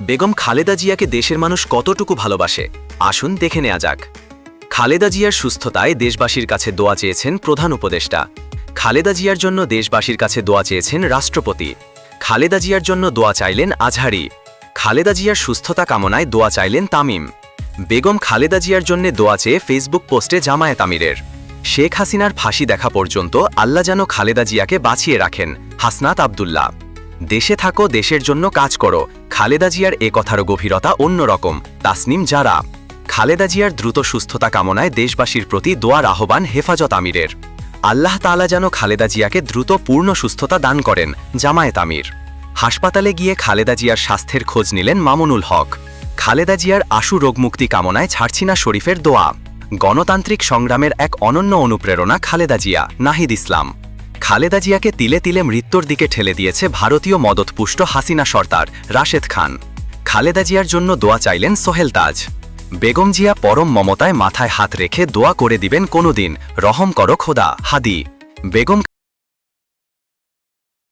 বেগম খালেদা জিয়াকে দেশের মানুষ কতটুকু ভালোবাসে? আসুন দেখে নেওয়া যাক। খালেদা জিয়ার সুস্থতায় দেশবাসীর কাছে দোয়া চেয়েছেন প্রধান উপদেষ্টা। খালেদা জিয়ার জন্য দেশবাসীর কাছে দোয়া চেয়েছেন রাষ্ট্রপতি। খালেদা জিয়ার জন্য দোয়া চাইলেন আজহারি। খালেদা জিয়ার সুস্থতা কামনায় দোয়া চাইলেন তামিম। বেগম খালেদা জিয়ার জন্য দোয়া চেয়ে ফেসবুক পোস্টে জামায়াত আমিরের। শেখ হাসিনার ফাঁসি দেখা পর্যন্ত আল্লাহ যেন খালেদা জিয়াকে বাঁচিয়ে রাখেন। হাসনাত আবদুল্লাহ। দেশে থাকো, দেশের জন্য কাজ করো। খালেদা জিয়ার এ কথারও গভীরতা অন্যরকম তাসনিম যারা। খালেদা জিয়ার দ্রুত সুস্থতা কামনায় দেশবাসীর প্রতি দোয়ার আহ্বান হেফাজত আমিরের। আল্লাহ তাআলা যেন খালেদা জিয়াকে দ্রুত পূর্ণ সুস্থতা দান করেন, জামায়াত আমির। হাসপাতালে গিয়ে খালেদা জিয়ার স্বাস্থ্যের খোঁজ নিলেন মামুনুল হক। খালেদা জিয়ার আশু রোগমুক্তি কামনায় ছাড়ছিনা শরীফের দোয়া। গণতান্ত্রিক সংগ্রামের এক অনন্য অনুপ্রেরণা খালেদা জিয়া, নাহিদ ইসলাম। খালেদা জিয়াকে তিলে তিলে মৃত্যুর দিকে ঠেলে দিয়েছে ভারতীয় মদতপুষ্ট হাসিনা সর্দার রাশেদ খান। খালেদা জিয়ার জন্য দোয়া চাইলেন সোহেল তাজ। বেগম জিয়া পরম মমতায় মাথায় হাত রেখে দোয়া করে দিবেন কোনোদিন রহম করো খোদা, হাদি। বেগম